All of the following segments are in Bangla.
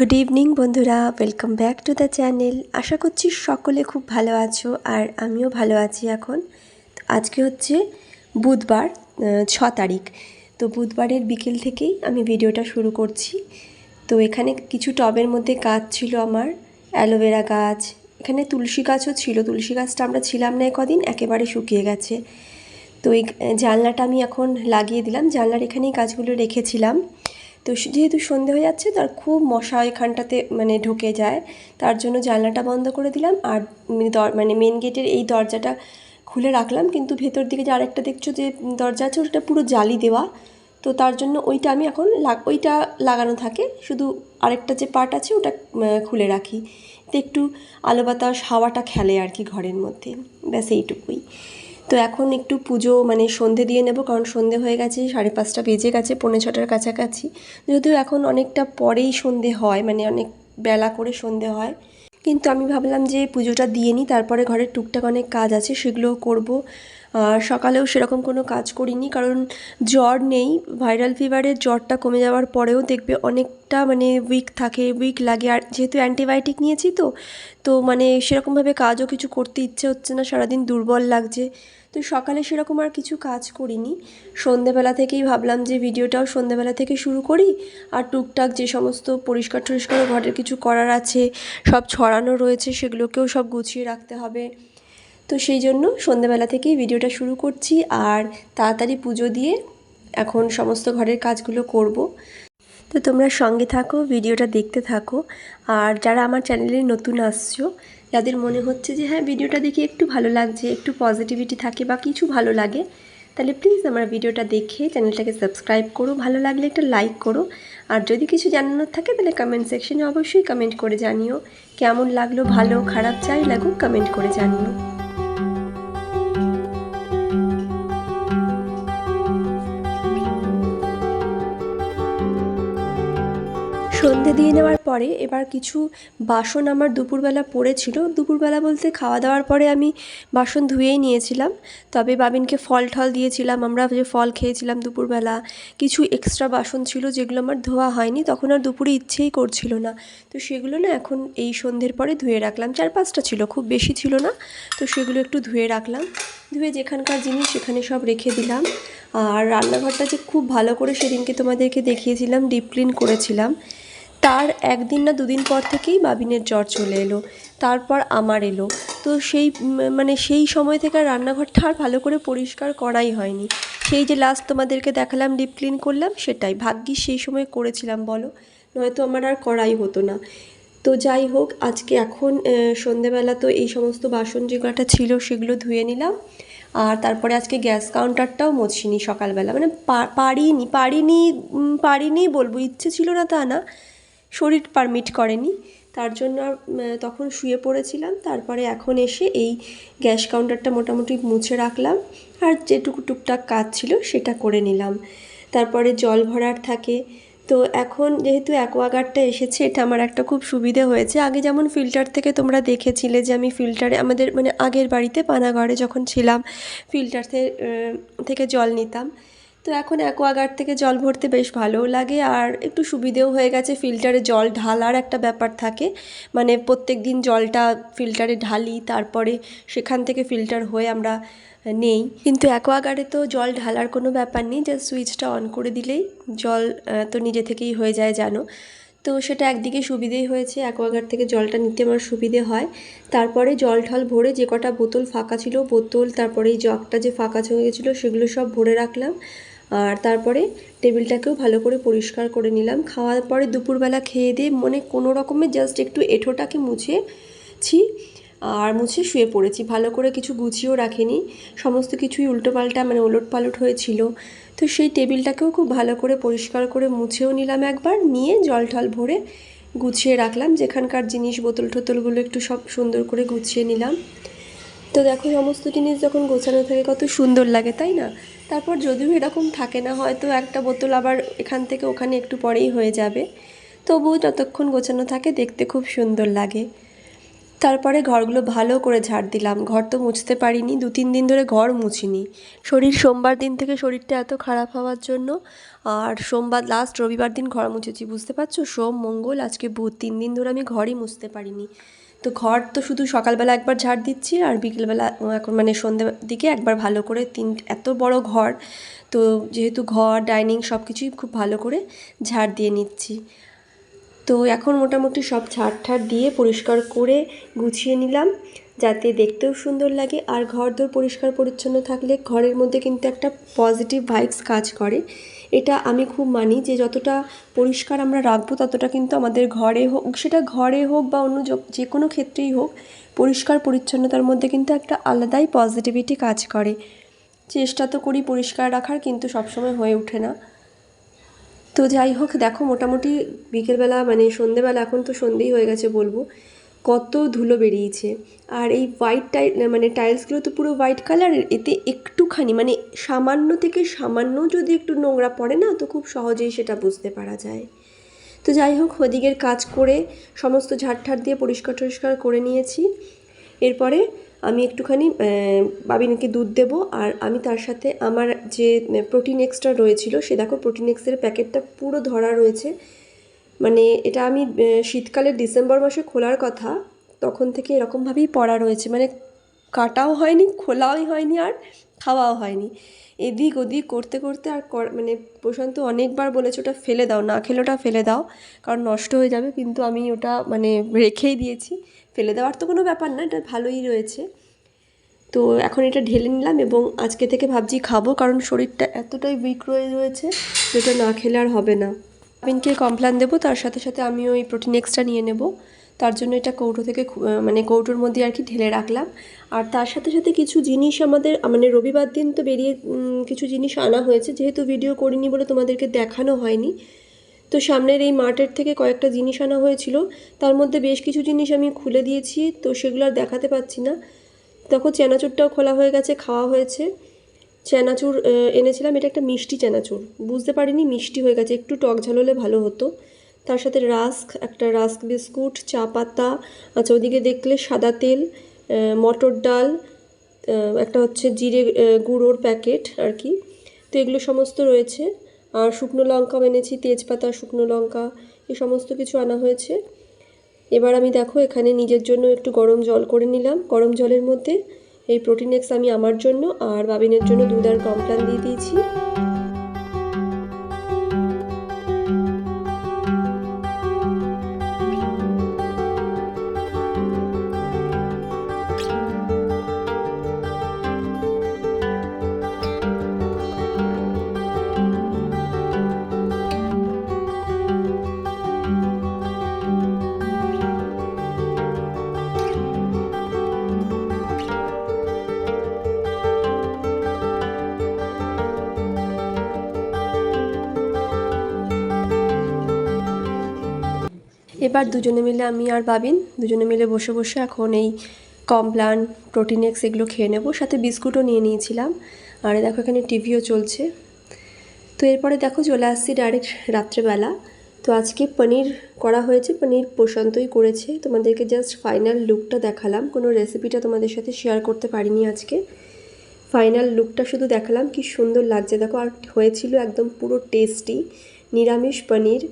গুড ইভিনিং বন্ধুরা। Welcome back to the channel আশা করছি সকলে খুব ভালো আছো আর আমিও ভালো আছি এখন। আজকে হচ্ছে বুধবার ছ তারিখ। তো বুধবারের বিকেল থেকেই আমি ভিডিওটা শুরু করছি। তো এখানে কিছু টবের মধ্যে গাছ ছিল আমার, অ্যালোভেরা গাছ। এখানে তুলসী গাছও ছিল। তুলসী গাছটা আমরা ছিলাম না কদিন একেবারে শুকিয়ে গেছে। তো এই জানলাটা আমি এখন লাগিয়ে দিলাম। জানলার এখানেই গাছগুলো রেখেছিলাম। তো যেহেতু সন্ধে হয়ে যাচ্ছে, তার খুব মশা এখানটাতে মানে ঢুকে যায়। তার জন্য জানলাটা বন্ধ করে দিলাম আর মানে মেন গেটের এই দরজাটা খুলে রাখলাম। কিন্তু ভেতর দিকে যে আরেকটা দেখছ যে দরজা আছে ওটা পুরো জালি দেওয়া। তো তার জন্য ওইটা আমি এখন ওইটা লাগানো থাকে। শুধু আরেকটা যে পার্ট আছে, ওটা খুলে রাখি। তো একটু আলো বাতাস, হাওয়াটা খেলে আর কি ঘরের মধ্যে। ব্যাস, এইটুকুই। তো এখন একটু পুজো মানে সন্ধে দিয়ে নেব, কারণ সন্ধে হয়ে গেছে, সাড়ে পাঁচটা বেজে গেছে, পৌনে ছটার কাছাকাছি। যদিও এখন অনেকটা পরেই সন্ধে হয় মানে অনেক বেলা করে সন্ধে হয়। কিন্তু আমি ভাবলাম যে পুজোটা দিয়ে নিই, তারপরে ঘরের টুকটাক অনেক কাজ আছে, সেগুলোও করব। সকালেও সেরকম কোনো কাজ করিনি, কারণ জ্বর নেই। ভাইরাল ফিভারের জ্বরটা কমে যাওয়ার পরেও দেখবে অনেকটা মানে উইক থাকে উইক লাগে। আর যেহেতু অ্যান্টিবায়োটিক নিয়েছি তো তো মানে সেরকমভাবে কাজও কিছু করতে ইচ্ছে হচ্ছে না, সারাদিন দুর্বল লাগছে। তো সকালে সেরকম আর কিছু কাজ করিনি। সন্ধেবেলা থেকেই ভাবলাম যে ভিডিওটাও সন্ধেবেলা থেকে শুরু করি। আর টুকটাক যে সমস্ত পরিষ্কার টরিষ্কার ঘরের কিছু করার আছে, সব ছড়ানো রয়েছে, সেগুলোকেও সব গুছিয়ে রাখতে হবে। তো সেই জন্য সন্ধেবেলা থেকেই ভিডিওটা শুরু করছি আর তাড়াতাড়ি পুজো দিয়ে এখন সমস্ত ঘরের কাজগুলো করব। তো তোমরা সঙ্গে থাকো, ভিডিওটা দেখতে থাকো। আর যারা আমার চ্যানেলে নতুন আসছো, যাদের মনে হচ্ছে যে হ্যাঁ ভিডিওটা দেখে একটু ভালো লাগছে, একটু পজিটিভিটি থাকে বা কিছু ভালো লাগে, তাহলে প্লিজ আমার ভিডিওটা দেখে চ্যানেলটাকে সাবস্ক্রাইব করো। ভালো লাগলে একটা লাইক করো। আর যদি কিছু জানানোর থাকে, তাহলে কমেন্ট সেকশনে অবশ্যই কমেন্ট করে জানিও। কেমন লাগল, ভালো, খারাপ চাই লাগুক কমেন্ট করে জানিও। সন্ধে দিয়ে নেওয়ার পরে এবার কিছু বাসন আমার দুপুরবেলা পড়েছিল। দুপুরবেলা বলতে খাওয়া দাওয়ার পরে আমি বাসন ধুয়েই নিয়েছিলাম। তবে বাবিনকে ফল টল দিয়েছিলাম, আমরা যে ফল খেয়েছিলাম দুপুরবেলা, কিছু এক্সট্রা বাসন ছিল যেগুলো আমার ধোয়া হয়নি, তখন আর দুপুরে ইচ্ছেই করছিল না। তো সেগুলো না এখন এই সন্ধ্যের পরে ধুয়ে রাখলাম। চার পাঁচটা ছিল, খুব বেশি ছিল না। তো সেগুলো একটু ধুয়ে রাখলাম। ধুয়ে যেখানকার জিনিস সেখানে সব রেখে দিলাম। আর রান্নাঘরটা যে খুব ভালো করে সেদিনকে তোমাদেরকে দেখিয়েছিলাম ডিপ ক্লিন করেছিলাম। তার একদিন না দুদিন পর থেকেই বাবিনের জ্বর চলে এলো। তারপর আমার এলো। তো সেই মানে সেই সময় থেকে আর রান্নাঘরটা আর ভালো করে পরিষ্কার করাই হয়নি। সেই যে লাস্ট তোমাদেরকে দেখালাম ডিপ ক্লিন করলাম, সেটাই। ভাগ্যিস সেই সময় করেছিলাম, বলো। নয়তো আমার আর করাই হতো না। তো যাই হোক, আজকে এখন সন্ধেবেলা তো এই সমস্ত বাসন যে কটা ছিল সেগুলো ধুয়ে নিলাম। আর তারপরে আজকে গ্যাস কাউন্টারটাও মুছিনি সকালবেলা। মানে পারিনি পারিনি পারিনি বলব। ইচ্ছে ছিল না তা না। শরীর পারমিট করেনি। তার জন্য তখন শুয়ে পড়েছিলাম। তারপরে এখন এসে এই গ্যাস কাউন্টারটা মোটামুটি মুছে রাখলাম। আর যেটুকু টুকটাক কাজ ছিল সেটা করে নিলাম। তারপরে জল ভরার থাকে। তো এখন যেহেতু অ্যাকোয়াগার্ডটা এসেছে, এটা আমার একটা খুব সুবিধে হয়েছে। আগে যেমন ফিল্টার থেকে তোমরা দেখেছিলে যে আমি ফিল্টারে আমাদের মানে আগের বাড়িতে পানাগড়ে যখন ছিলাম ফিল্টার থেকে জল নিতাম। তো এখন অ্যাকোয়াগার্ড থেকে জল ভরতে বেশ ভালোও লাগে আর একটু সুবিধেও হয়ে গেছে ফিল্টারে জল ঢালার একটা ব্যাপার থাকে। মানে প্রত্যেক দিন জলটা ফিল্টারে ঢালি, তারপরে সেখান থেকে ফিল্টার হয়ে আমরা নেই। কিন্তু অ্যাকোয়াগার্ডে তো জল ঢালার কোনো ব্যাপার নেই, জাস্ট সুইচটা অন করে দিলেই জল তো নিজে থেকেই হয়ে যায় জানো। তো সেটা একদিকে সুবিধেই হয়েছে, অ্যাকোয়াগার্ড থেকে জলটা নিতে আমার সুবিধে হয়। তারপরে জল ঠল ভরে যে কটা বোতল ফাঁকা ছিল, বোতল, তারপরে এই জগটা যে ফাঁকা হয়ে গেছিল সেগুলো সব ভরে রাখলাম। আর তারপরে টেবিলটাকেও ভালো করে পরিষ্কার করে নিলাম। খাওয়ার পরে দুপুরবেলা খেয়ে দিয়ে মনে কোনো রকমের জাস্ট একটু এঁঠোটাকে মুছেছি আর মুছে শুয়ে পড়েছি। ভালো করে কিছু গুছিয়েও রাখিনি। সমস্ত কিছুই উল্টোপাল্টা মানে ওলট পালট হয়েছিল। তো সেই টেবিলটাকেও খুব ভালো করে পরিষ্কার করে মুছেও নিলাম একবার। নিয়ে জল টল ভরে গুছিয়ে রাখলাম। যেখানকার জিনিস বোতল টোতলগুলো একটু সব সুন্দর করে গুছিয়ে নিলাম। তো দেখো সমস্ত জিনিস যখন গোছানো থাকে কত সুন্দর লাগে, তাই না? তারপর যদিও এরকম থাকে না, হয়তো একটা বোতল আবার এখান থেকে ওখানে একটু পরেই হয়ে যাবে। তবুও যতক্ষণ গোছানো থাকে দেখতে খুব সুন্দর লাগে। তারপরে ঘরগুলো ভালো করে ঝাড় দিলাম। ঘর তো মুছতে পারিনি, দু তিন দিন ধরে ঘর মুছিনি। শরীর সোমবার দিন থেকে শরীরটা এত খারাপ হওয়ার জন্য, আর সোমবার লাস্ট রবিবার দিন ঘর মুছেছি, বুঝতে পারছ? সোম, মঙ্গল, আজকে বুধ, তিন দিন ধরে আমি ঘরই মুছতে পারিনি। তো ঘর তো শুধু সকালবেলা একবার ঝাড় দিচ্ছি আর বিকেলবেলা এখন মানে সন্ধ্যে দিকে একবার ভালো করে তিন, এত বড় ঘর, তো যেহেতু ঘর, ডাইনিং সব কিছুই খুব ভালো করে ঝাড় দিয়ে নিচ্ছি। তো এখন মোটামুটি সব ঝাড় ঠাড় দিয়ে পরিষ্কার করে গুছিয়ে নিলাম, যাতে দেখতেও সুন্দর লাগে আর ঘর দোর পরিষ্কার পরিচ্ছন্ন থাকলে ঘরের মধ্যে কিন্তু একটা পজিটিভ ভাইবস কাজ করে। এটা আমি খুব মানি যে যতটা পরিষ্কার আমরা রাখব, ততটা কিন্তু আমাদের ঘরে হোক, সেটা ঘরে হোক বা অন্য যে কোনো ক্ষেত্রেই হোক, পরিষ্কার পরিচ্ছন্নতার মধ্যে কিন্তু একটা আলাদাই পজিটিভিটি কাজ করে। চেষ্টা তো করি পরিষ্কার রাখার, কিন্তু সবসময় হয়ে ওঠে না। তো যাই হোক, দেখো মোটামুটি বিকেলবেলা মানে সন্ধেবেলা, এখন তো সন্ধেই হয়ে গেছে বলব। কত ধুলো বেরিয়েছে। আর এই হোয়াইট টাইল মানে টাইলসগুলো তো পুরো হোয়াইট কালারের এতে একটুখানি মানে সামান্য থেকে সামান্য যদি একটু নোংরা পড়ে না, তো খুব সহজেই সেটা বুঝতে পারা যায়। তো যাই হোক, ওদিকের কাজ করে সমস্ত ঝাড় দিয়ে পরিষ্কার টরিষ্কার করে নিয়েছি। এরপরে আমি একটুখানি বাবিনকে দুধ দেব, আর আমি তার সাথে আমার যে প্রোটিন এক্সট্রা রয়েছিল, সে দেখো প্রোটিন এক্সের প্যাকেটটা পুরো ধরা রয়েছে। মানে এটা আমি আহ, শীতকালের ডিসেম্বর মাসে খোলার কথা তখন থেকে এরকমভাবেই পড়া রয়েছে। মানে কাটাও হয়নি খোলাও হয়নি আর খাওয়াও হয়নি। এদিক ওদিক করতে করতে আর মানে প্রশান্ত অনেকবার বলেছে ওটা ফেলে দাও না খেলে ওটা ফেলে দাও কারণ নষ্ট হয়ে যাবে কিন্তু আমি ওটা মানে রেখেই দিয়েছি। ফেলে দেওয়ার তো কোনো ব্যাপার না এটা ভালোই রয়েছে। তো এখন এটা ঢেলে নিলাম এবং আজকে থেকে ভাবছি খাব কারণ শরীরটা এতটাই উইক রয়ে রয়েছে যেটা না খেলে আর হবে না। আমিনকে কমপ্লান দেবো, তার সাথে সাথে আমি ওই প্রোটিন এক্সট্রা নিয়ে নেব। তার জন্য এটা কৌটো থেকে মানে কৌটোর মধ্যে আর কি ঢেলে রাখলাম। আর তার সাথে সাথে কিছু জিনিস আমাদের মানে রবিবার দিন তো বেরিয়ে কিছু জিনিস আনা হয়েছে। যেহেতু ভিডিও করিনি বলে তোমাদেরকে দেখানো হয়নি। তো সামনের এই মার্টের থেকে কয়েকটা জিনিস আনা হয়েছিল। তার মধ্যে বেশ কিছু জিনিস আমি খুলে দিয়েছি, তো সেগুলো আর দেখাতে পাচ্ছি না। দেখো, চেনাচুরটাও খোলা হয়ে গেছে, খাওয়া হয়েছে। চেনাচুর এনেছিলাম। এটা একটা মিষ্টি চেনাচুর। বুঝতে পারিনি, মিষ্টি হয়ে গেছে। একটু টক ঝাল হলে ভালো হতো। তার সাথে রাস্ক, একটা রাস্ক বিস্কুট, চা পাতা আচ্ছা ওদিকে দেখলে সাদা তেল মটর ডাল একটা হচ্ছে জিরে গুঁড়োর প্যাকেট আর কি। তো এগুলো সমস্ত রয়েছে। আর শুকনো লঙ্কাও এনেছি, তেজপাতা, শুকনো লঙ্কা এই সমস্ত কিছু আনা হয়েছে। এবার আমি দেখো, এখানে নিজের জন্য একটু গরম জল করে নিলাম। গরম জলের মধ্যে এই প্রোটিন এক্স আমি আমার জন্য আর বাবিনের জন্য দুধ আর কমপ্লান দিয়ে দিয়েছি। এবার দুজনে মিলে আমি আর বাবিন দুজনে মিলে বসে বসে এখন এই কমপ্লান প্রোটিনেক্স এগুলো খেয়ে নেব। সাথে বিস্কুটও নিয়ে নিয়েছিলাম। আর দেখো এখানে টিভিও চলছে। তো এরপরে দেখো চলে আসছি ডাইরেক্ট রাত্রেবেলা। তো আজকে পনির করা হয়েছে, পনির প্রশান্তই করেছে। তোমাদেরকে জাস্ট ফাইনাল লুকটা দেখালাম। কোনো রেসিপিটা তোমাদের সাথে শেয়ার করতে পারিনি আজকে। ফাইনাল লুকটা শুধু দেখালাম, কি সুন্দর লাগছে। দেখো আর হয়েছিল একদম পুরো টেস্টি নিরামিষ পনির।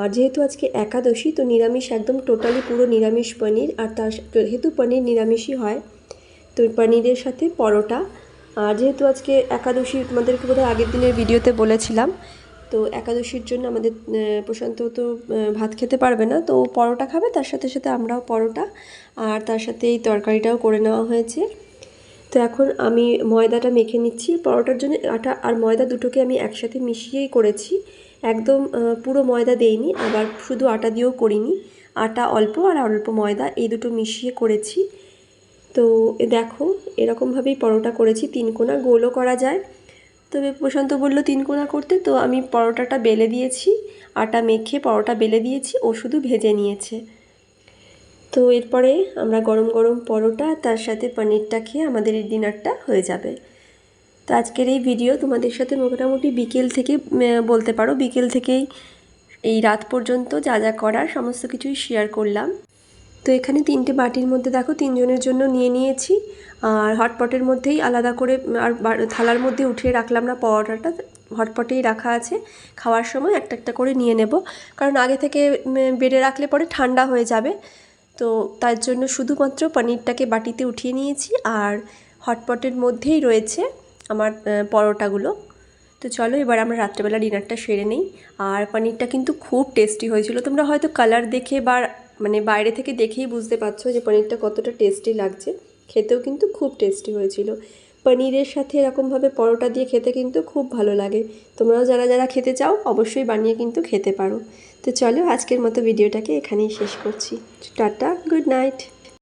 আর যেহেতু আজকে একাদশী, তো নিরামিষ একদম টোটালি পুরো নিরামিষ পনির আর তার যেহেতু পনির নিরামিষই হয়, তো পনিরের সাথে পরোটা। আর যেহেতু আজকে একাদশী, তোমাদেরকে বোধহয় আগের দিনের ভিডিওতে বলেছিলাম, তো একাদশীর জন্য আমাদের প্রশান্ত তো ভাত খেতে পারবে না, তো পরোটা খাবে, তার সাথে সাথে আমরাও পরোটা, আর তার সাথে এই তরকারিটাও করে নেওয়া হয়েছে। তো এখন আমি ময়দাটা মেখে নিচ্ছি। পরোটার জন্য আটা আর ময়দা দুটোকে আমি একসাথে মিশিয়েই করেছি। একদম পুরো ময়দা দেইনি, আবার শুধু আটা দিয়েও করিনি। আটা অল্প আর অল্প ময়দা, এই দুটো মিশিয়ে করেছি। তো দেখো এরকমভাবেই পরোটা করেছি, তিন কোনা গোলও করা যায়। তবে প্রশান্ত বলল, তিন কোনা করতে? তো আমি পরোটাটা বেলে দিয়েছি, আটা মেখে পরোটা বেলে দিয়েছি, ও শুধু ভেজে নিয়েছে। তো এরপরে আমরা গরম গরম পরোটা, তার সাথে পনিরটা খেয়ে আমাদের এই ডিনারটা হয়ে যাবে। তো আজকের এই ভিডিও তোমাদের সাথে মোটামুটি বিকেল থেকে বলতে পারো বিকেল থেকেই এই রাত পর্যন্ত যা যা করার সমস্ত কিছুই শেয়ার করলাম। তো এখানে তিনটে বাটির মধ্যে দেখো তিনজনের জন্য নিয়ে নিয়েছি। আর হটপটের মধ্যেই আলাদা করে আর থালার মধ্যে উঠিয়ে রাখলাম না পরোটাটা হটপটেই রাখা আছে। খাওয়ার সময় একটা একটা করে নিয়ে নেব। কারণ আগে থেকে বেড়ে রাখলে পরে ঠান্ডা হয়ে যাবে। তো তার জন্য শুধুমাত্র পনিরটাকে বাটিতে উঠিয়ে নিয়েছি। আর হটপটের মধ্যেই রয়েছে আমার পরোটাগুলো। তো চলো এবার আমরা রাত্রেবেলা ডিনারটা সেরে নিই। আর পনিরটা কিন্তু খুব টেস্টি হয়েছিল। তোমরা হয়তো কালার দেখে বা মানে বাইরে থেকে দেখেই বুঝতে পারছ যে পনিরটা কতটা টেস্টি লাগছে। খেতেও কিন্তু খুব টেস্টি হয়েছিল। পনিরের সাথে এরকমভাবে পরোটা দিয়ে খেতে কিন্তু খুব ভালো লাগে। তোমরাও যারা যারা খেতে চাও, অবশ্যই বানিয়ে কিন্তু খেতে পারো। তো চলো আজকের মতো ভিডিওটাকে এখানেই শেষ করছি। টাটা, গুড নাইট।